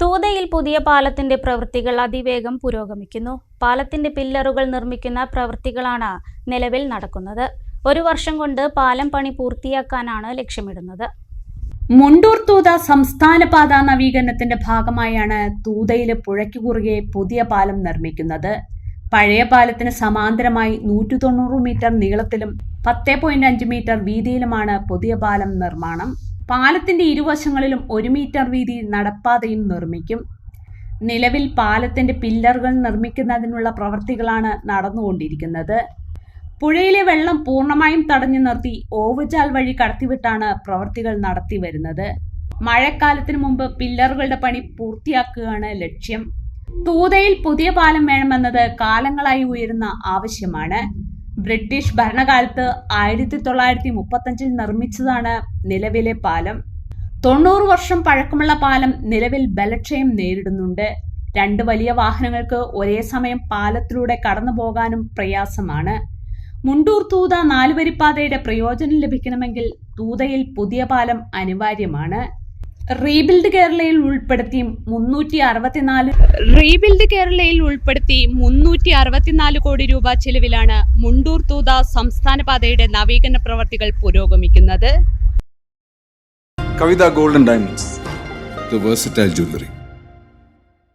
തൂതയിൽ പുതിയ പാലത്തിന്റെ പ്രവൃത്തികൾ അതിവേഗം പുരോഗമിക്കുന്നു. പാലത്തിന്റെ പില്ലറുകൾ നിർമ്മിക്കുന്ന പ്രവൃത്തികളാണ് നിലവിൽ നടക്കുന്നത്. ഒരു വർഷം കൊണ്ട് പാലം പണി പൂർത്തിയാക്കാനാണ് ലക്ഷ്യമിടുന്നത്. മുണ്ടൂർ തൂത സംസ്ഥാന പാത നവീകരണത്തിന്റെ ഭാഗമായാണ് തൂതയിലെ പുഴയ്ക്ക് കുറുകെ പുതിയ പാലം നിർമ്മിക്കുന്നത്. പഴയ പാലത്തിന് സമാന്തരമായി നൂറ്റി തൊണ്ണൂറ് മീറ്റർ നീളത്തിലും പത്ത് പോയിന്റ് അഞ്ച് മീറ്റർ വീതിയിലുമാണ് പുതിയ പാലം നിർമ്മാണം. പാലത്തിന്റെ ഇരുവശങ്ങളിലും ഒരു മീറ്റർ വീതി നടപ്പാതയും നിർമ്മിക്കും. നിലവിൽ പാലത്തിന്റെ പില്ലറുകൾ നിർമ്മിക്കുന്നതിനുള്ള പ്രവൃത്തികളാണ് നടന്നുകൊണ്ടിരിക്കുന്നത്. പുഴയിലെ വെള്ളം പൂർണമായും തടഞ്ഞു നിർത്തി ഓവുചാൽ വഴി കടത്തിവിട്ടാണ് പ്രവൃത്തികൾ നടത്തി വരുന്നത് മഴക്കാലത്തിന് മുമ്പ് പില്ലറുകളുടെ പണി പൂർത്തിയാക്കുകയാണ് ലക്ഷ്യം. തൂതയിൽ പുതിയ പാലം വേണമെന്നത് കാലങ്ങളായി ഉയരുന്ന ആവശ്യമാണ്. ബ്രിട്ടീഷ് ഭരണകാലത്ത് ആയിരത്തി തൊള്ളായിരത്തി മുപ്പത്തഞ്ചിൽ നിർമ്മിച്ചതാണ് നിലവിലെ പാലം. തൊണ്ണൂറ് വർഷം പഴക്കമുള്ള പാലം നിലവിൽ ബലക്ഷയം നേരിടുന്നുണ്ട്. രണ്ട് വലിയ വാഹനങ്ങൾക്ക് ഒരേ സമയം പാലത്തിലൂടെ കടന്നു പോകാനും പ്രയാസമാണ്. മുണ്ടൂർ തൂത നാലുവരിപ്പാതയുടെ പ്രയോജനം ലഭിക്കണമെങ്കിൽ തൂതയിൽ പുതിയ പാലം അനിവാര്യമാണ്. റീബിൽഡ് കേരളയിൽ ഉൾപ്പെടുത്തി മുന്നൂറ്റി അറുപത്തിനാല് റീബിൽഡ് കേരളയിൽ ഉൾപ്പെടുത്തി മുന്നൂറ്റി അറുപത്തിനാല് കോടി രൂപ ചെലവിലാണ് മുണ്ടൂർ തൂത സംസ്ഥാന പാതയുടെ നവീകരണ പ്രവർത്തികൾ പുരോഗമിക്കുന്നത് കവിത ഗോൾഡൻ ഡയമണ്ട്സ് ജ്വല്ലറി.